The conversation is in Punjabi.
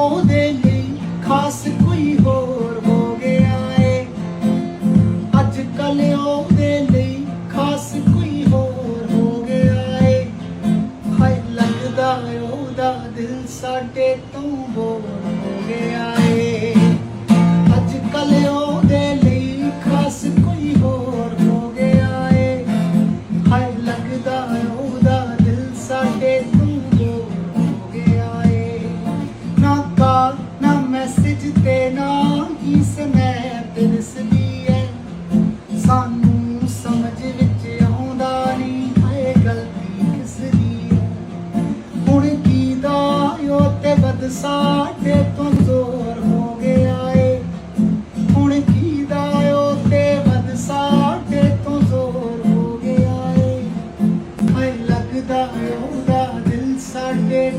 ਉਹਦੇ ਲਈ ਖਾਸ ਕੋਈ ਹੋਰ ਹੋ ਗਿਆ ਏ। ਅੱਜ ਕੱਲ ਉਹਦੇ ਲਈ ਖਾਸ ਕੋਈ ਹੋਰ ਹੋ ਗਿਆ ਏ। ਹਾਏ, ਲੱਗਦਾ ਉਹਦਾ ਦਿਲ ਸਾਡੇ ਤੋਂ ਬੋਰ ਹੋ ਗਿਆ ਏ। ਅੱਜ ਕੱਲ ਉਹਦੇ ਲਈ ਖਾਸ ਕੋਈ ਹੋਰ ਹੋ ਗਿਆ ਏ। ਹਾਏ, ਲੱਗਦਾ ਉਹਦਾ ਦਿਲ ਸਾਡੇ ਤੋਂ ਬੋਰ ਹੋ ਗਿਆ ਏ। ਨਾ ਨਾ ਮੈਸੇਜ ਤੇ ਨਾ ਹੀ ਸਨੈਪ ਦਿਸਦੀ ਐ ਸਾਨੂੰ ਸਮਝ ਵਿੱਚ ਆਉਂਦਾ ਨਹੀਂ, ਹਾਏ ਗਲਤੀ ਕਿਸ ਦੀ ਐ ਹੁਣ ਕੀ ਦਾ ਓ ਤੇ ਬਦ ਸਾਡੇ ਤੋਂ ਜ਼ੋਰ ਹੋ ਗਿਆ ਏ। ਹੁਣ ਕੀ ਦਾ ਓ ਤੇ ਬਦ ਸਾਡੇ ਤੋਂ ਜ਼ੋਰ ਹੋ ਗਿਆ ਏ। ਹਾਏ ਲੱਗਦਾ ਉਹਦਾ ਦਿਲ ਸਾਡੇ